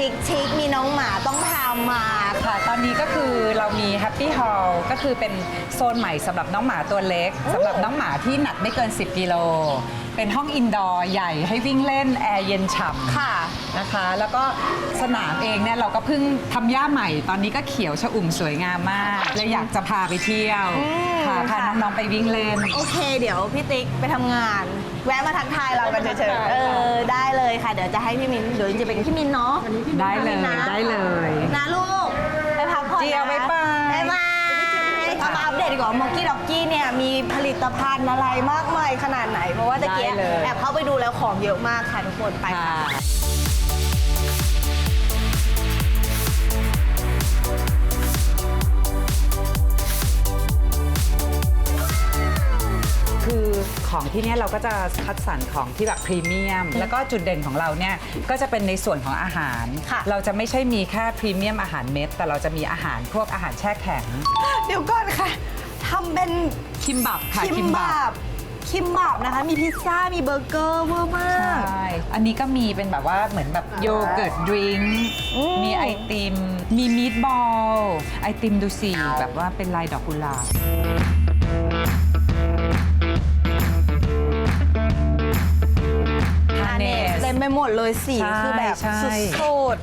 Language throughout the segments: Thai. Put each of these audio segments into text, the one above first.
ชิคชิคๆมีน้องหมาต้องพามาค่ะ ตอนนี้ก็คือเรามี Happy Hall ก็คือเป็นโซนใหม่สำหรับน้องหมาตัวเล็กสำหรับน้องหมาที่หนักไม่เกิน 10 กิโล เป็นห้องอินดอร์ใหญ่ให้วิ่งเล่น แอร์เย็นฉ่ำค่ะ นะคะ แล้วก็สนามเองเนี่ยเราก็เพิ่งทำหญ้าใหม่ ตอนนี้ก็เขียวชอุ่มสวยงามมากเลยอยากจะพาไปเที่ยว อืมค่ะพาค่ะ น้องๆไปวิ่งเล่น โอเค เดี๋ยวพี่ติ๊กไปทำงาน แวะมาทักทายเรากันเฉยได้ๆค่ะเออได้เลยค่ะ เดี๋ยวจะให้พี่มินเดี๋ยวจะเป็นพี่มินเนาะได้เลยนะได้เลยนะลูกไปพักผ่อนนะเจียวบ๊ายบายบ๊ายบายเอามาอัปเดตดีกว่าโมกี้ด็อกกี้เนี่ยมีผลิตภัณฑ์อะไรมากมายขนาดไหน เพราะว่าตะเกียได้เลยแอบเข้าไปดูแล้วของเยอะมากค่ะทุกคนไปค่ะ ของที่เนี่ยเราก็จะคัดสรรของที่แบบพรีเมียม แล้วก็จุดเด่นของเราเนี่ยก็จะเป็นในส่วนของอาหาร ค่ะเราจะไม่ใช่มีแค่พรีเมียมอาหารเม็ด แต่เราจะมีอาหารพวกอาหารแช่แข็ง เดี๋ยวก่อนค่ะทำเป็นคิมบับค่ะ คิมบับคิมบับนะคะ มีพิซซ่ามีเบอร์เกอร์เวอร์มาก ใช่ อันนี้ก็มีเป็นแบบว่าเหมือนแบบโยเกิร์ตดริงก์อืม มีไอติม มีมีดบอล ไอติมดูสิแบบว่าเป็นลายดอกกุหลาบ ไปหมดเลยสีใช่คือแบบใช่ สุด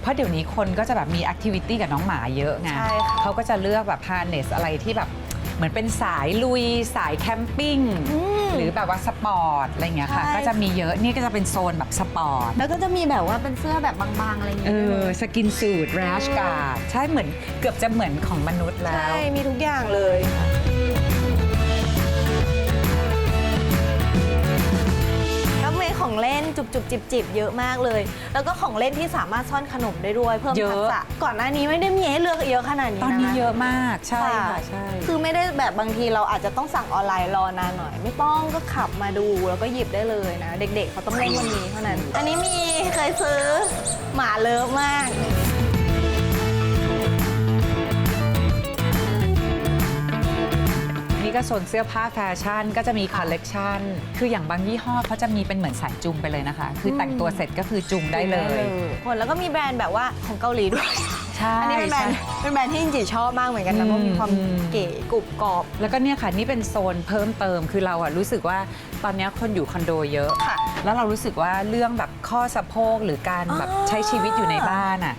เพราะเดี๋ยวนี้คนก็จะแบบมีแอคทิวิตี้กับน้องหมาเยอะไงใช่ค่ะ เขาก็จะเลือกแบบพาเนสอะไรที่แบบเหมือนเป็นสายลุยสายแคมปิ้งมหรือแบบว่าสปอร์ตอะไรเงี้ยค่ะ ใช่ ก็จะมีเยอะนี่ก็จะเป็นโซนแบบสปอร์ต แล้วก็จะมีแบบว่าเป็นเสื้อแบบบางๆ อะไรอย่างเอเงี้ยอสกินสูทแรชการ์ดใช่เหมือนเกือบจะเหมือนของมนุษย์แล้ใช่วมีทุกอย่างเลย เล่นจุบจุบจิบจิบๆเยอะมากเลย แล้วก็ของเล่นที่สามารถซ่อนขนมได้ด้วยเพิ่มเยอะทักษะก่อนหน้านี้ไม่ได้มีให้เลือกเยอะขนาดนี้ตอนนี้ะเยอะมากใช่ค่ะใช่ คือไม่ได้แบบบางทีเราอาจจะต้องสั่งออนไลน์รอนานหน่อย ไม่ต้องก็ขับมาดูแล้วก็หยิบได้เลยนะ เด็กๆเขาต้องเล่นวันนี้เท่านั้น อันนี้มีเคยซื้อหมาเลิฟมาก นี่ก็โซนเสื้อผ้าแฟชั่น ก็จะมีคอลเลกชันคืออย่างบางยี่ห้อเขาจะมีเป็นเหมือนสายจุงไปเลยนะคะ คือแต่งตัวเสร็จก็คือจุงได้เลย คนแล้วก็มีแบรนด์แบบว่าของเกาหลีด้วยใช่อันนี้เป็นแบรนด์ใช่เป็นแบรนด์ที่จริงๆชอบมากเหมือนกันนะเพราะมีความอืมเก๋กรุบกรอบ แล้วก็เนี่ยค่ะนี่เป็นโซนเพิ่มเติมคือเราอะรู้สึกว่าตอนเนี้ยคนอยู่คอนโดเยอะค่ะแล้วเรารู้สึกว่าเรื่องแบบข้อสะโพกหรือการแบบอ๋อใช้ชีวิตอยู่ในบ้านอะ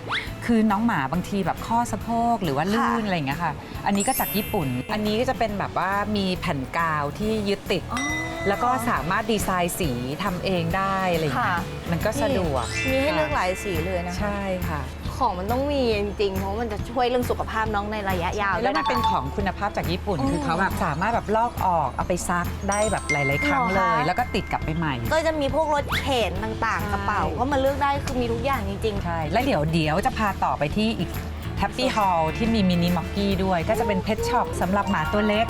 คือน้องหมาบางทีแบบข้อสะโพกหรือว่าลื่นค่ะอะไรอย่างเงี้ยค่ะ อันนี้ก็จากญี่ปุ่น อันนี้ก็จะเป็นแบบว่ามีแผ่นกาวที่ยึดติดอ๋อแล้วก็สามารถดีไซน์สีทำเองได้อะไรอย่างเงี้ค่ะยมันก็สะดวกมีให้เลือกหค่ะลายสีเลยนะใช่ค่ะ ของมันต้องมีจริงๆ เพราะมันจะช่วยเรื่องสุขภาพน้องในระยะยาวด้แล้ววยมันนะคะ เป็นของคุณภาพจากญี่ปุ่น อืมคือเขาแบบสามารถแบบลอกออกเอาไปซักได้แบบหลาย ๆ ครั้งเหรเลอคะ ย แล้วก็ติดกลับไปใหม่ ก็จะมีพวกรถเข็นต่างๆใช่กระเป๋าก็มาเลือกได้คือมีทุกอย่างจริงใช่ แล้วเดี๋ยวเดี๋ยวจะพาต่อไปที่อีกแฮปปี้ฮอลที่มีมินิม็อกกี้ด้วย ก็จะเป็นเพ t ช็อปสำหรับหมาตัวเล็ก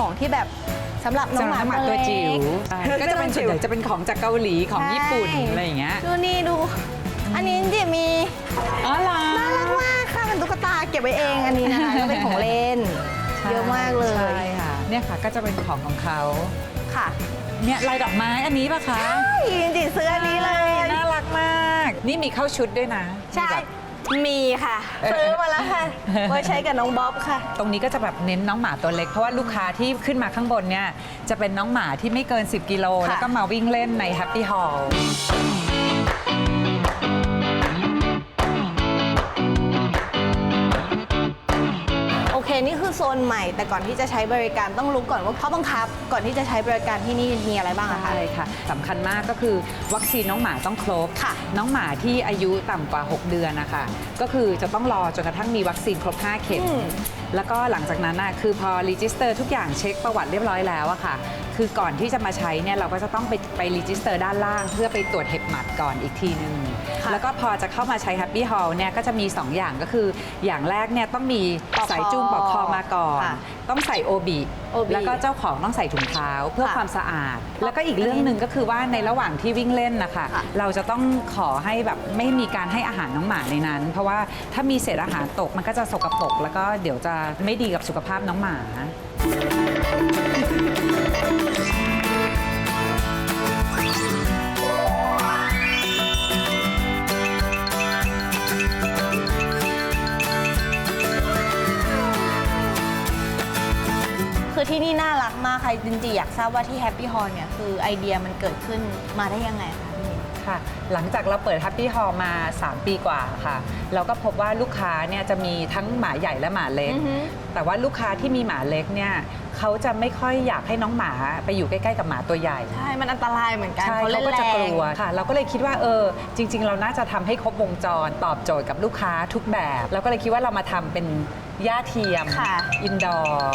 ของที่แบบสำหรับน้องสำหหรับมาน้องหมาตัวจิ๋วเล็ใช่ก็จะเป็นส่วนใหญ่จะเป็นของจากเกาหลีของญี่ปุ่นอะไรอย่างเงี้ย ดูนี่ดู อันนี้จริงๆมีอ๋อเหรอ น่ารักมากค่ะเป็นตุ๊กตาเก็บไว้เองอันนี้นะคะก็เป็นของเล่นเยอะมากเลยใช่ค่ะ เนี่ยค่ะก็จะเป็นของของเขา ค่ะเนี่ยลายดอกไม้อันนี้ปะคะจริงๆซื้ออันนี้เลย น่ารักมาก นี่มีเข้าชุดด้วยนะใช่ มีแบบ มีค่ะเออซื้อมาแล้วค่ะไว้ใช้กับน้องบ๊อบค่ะ ตรงนี้ก็จะแบบเน้นน้องหมาตัวเล็ก เพราะว่าลูกค้าที่ขึ้นมาข้างบนเนี่ยจะเป็นน้องหมาที่ไม่เกิน 10 กิโลค่ะแล้วก็มาวิ่งเล่นใน Happy Hall โอ โซนใหม่ แต่ก่อนที่จะใช้บริการต้องรู้ก่อนว่าข้อบังคับ ก่อนที่จะใช้บริการที่นี่มีอะไรบ้างอะคะ ใช่ค่ะสำคัญมากก็คือวัคซีนน้องหมาต้องครบ ค่ะน้องหมาที่อายุต่ำกว่า 6 เดือนนะคะ ก็คือจะต้องรอจนกระทั่งมีวัคซีนครบ 5 เข็ม อืม แล้วก็หลังจากนั้นน่ะคือพอรีจิสเตอร์ทุกอย่างเช็คประวัติเรียบร้อยแล้วอะค่ะ คือก่อนที่จะมาใช้เนี่ยเราก็จะต้องไปไปรีจิสเตอร์ด้านล่าง เพื่อไปตรวจเห็บหมัดก่อนอีกทีนึงค่ะแล้วก็พอจะเข้ามาใช้ Happy Hall เนี่ยก็จะมี 2 อย่างก็คือ อย่างแรกเนี่ยต้องมีปลอกคอสายจูงปลอกคอมาก่อนค่ะต้องใส่โอบิ OB แล้วก็เจ้าของต้องใส่ถุงเท้าเพื่อค่ะความสะอาด แล้วก็อีกเรื่องหนึ่งก็คือว่าในระหว่างที่วิ่งเล่นนะคะค่ะ เราจะต้องขอให้แบบไม่มีการให้อาหารน้องหมาในนั้น เพราะว่าถ้ามีเศษอาหารตกมันก็จะสกปรกแล้วก็เดี๋ยวจะไม่ดีกับสุขภาพน้องหมา ที่นี่น่ารักมากใครจริงๆอยากทราบว่าที่แฮปปี้ฮอลเนี่ยคือไอเดียมันเกิดขึ้นมาได้ยังไงคะ ค่ะ หลังจากเราเปิด Happy Hall มา 3 ปีกว่าค่ะ เราก็พบว่าลูกค้าเนี่ยจะมีทั้งหมาใหญ่และหมาเล็ก อือฮึ แต่ว่าลูกค้าที่มีหมาเล็กเนี่ยเขาจะไม่ค่อยอยากให้น้องหมาไปอยู่ใกล้ๆกับหมาตัวใหญ่ ใช่ มันอันตรายเหมือนกันใช่เขาเล่เขานก็แรจะกงลัวค่ะ เราก็เลยคิดว่าเออจริง ๆ เราน่าจะทำให้ครบวงจรตอบโจทย์กับลูกค้าทุกแบบเราก็เลยคิดว่าเรามาทำเป็นหญ้าเทียมค่ะ อินดอร์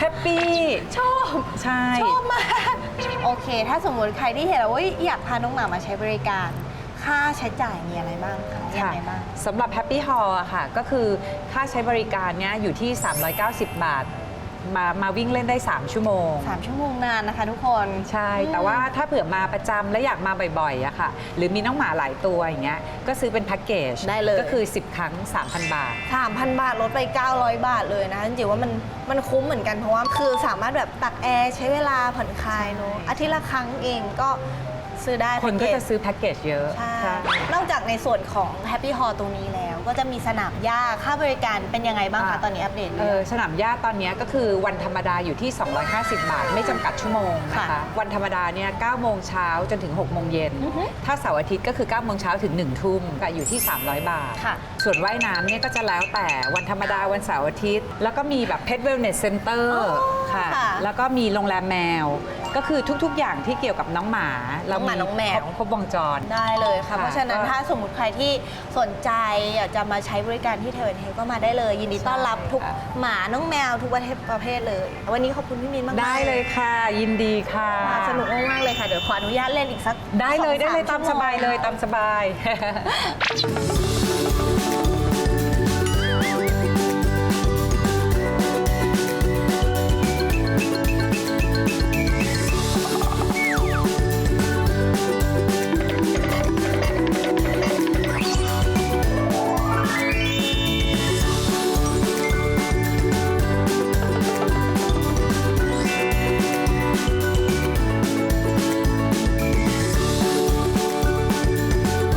แฮปปี้ชอบ ใช่ ชอบมาก โอเค ถ้าสมมติใครที่เห็นแล้วว่าอยากพาน้องหมามาใช้บริการ ค่าใช้จ่ายมีอะไรบ้างคะยังค่ะไงบ้าง สำหรับ Happy Hall อะค่ะ ก็คือค่าใช้บริการเนี้ยอยู่ที่ 390 บาท มามาวิ่งเล่นได้ 3 ชั่วโมงสามชั่วโมงนานนะคะทุกคน ใช่ แต่ว่าถ้าเผื่อมาประจำและอยากมาบ่อยๆอะค่ะ หรือมีน้องหมาหลายตัวอย่างเงี้ย ก็ซื้อเป็นแพ็กเกจได้เลย ก็คือ 10 ครั้ง 3,000 บาท 3,000 บาทลดไป 900 บาทเลยนะจริงๆว่ามันมันคุ้มเหมือนกันเพราะว่าคือสามารถแบบตักแอร์ใช้เวลาผ่อนคลายเนอะอาทิตย์ละครั้งเองก็ซื้อได้คนก็แพ็เจ จะซื้อแพ็กเกจเยอะ ใช่ใช่นอกจากในส่วนของ Happy Hall ตรงนี้แล้ว ก็จะมีสนามหญ้าค่าบริการเป็นยังไงบ้างคะอ่าตอนนี้อัปเดตเออสนามหญ้าตอนเนี้ยก็คือวันธรรมดาอยู่ที่ 250 บาท ไม่จำกัดชั่วโมงนะคะค่ะวันธรรมดาเนี่ย9โมงเช้าจนถึง 6 โมงเย็นอือฮึถ้าเสาร์อาทิตย์ก็คือ 9 โมงเช้าถึง 1 ทุ่มก็อยู่ที่ 300 บาทค่ะส่วนว่ายน้ำเนี่ยก็จะแล้วแต่วันธรรมดาวันเสาร์อาทิตย์ แล้วก็มีแบบ Pet Wellness Center อ๋อค่ะค่ะ แล้วก็มีโรงแรมแมว ก็คือทุก ๆ อย่างที่เกี่ยวกับน้องหมาเราน้องหมาน้องแมว ครบครบวงจร ได้เลยค่ะ ค่ะเพราะฉะนั้นก็ถ้าสมมติใครที่สนใจอยากจะมาใช้บริการที่เทวเทก็มาได้เลย ยินดีต้อนรับทุกใช่ค่ะ หมาน้องแมวทุกประเภทประเภทเลย วันนี้ขอบคุณพี่มินมากๆได้เลยค่ะ ยินดีค่ะ ค่ะสนุกมากๆเลยค่ะ เดี๋ยวขออนุญาตเล่นอีกสักได้เลยสองได้เลยสตามสบายเลยตามสบาย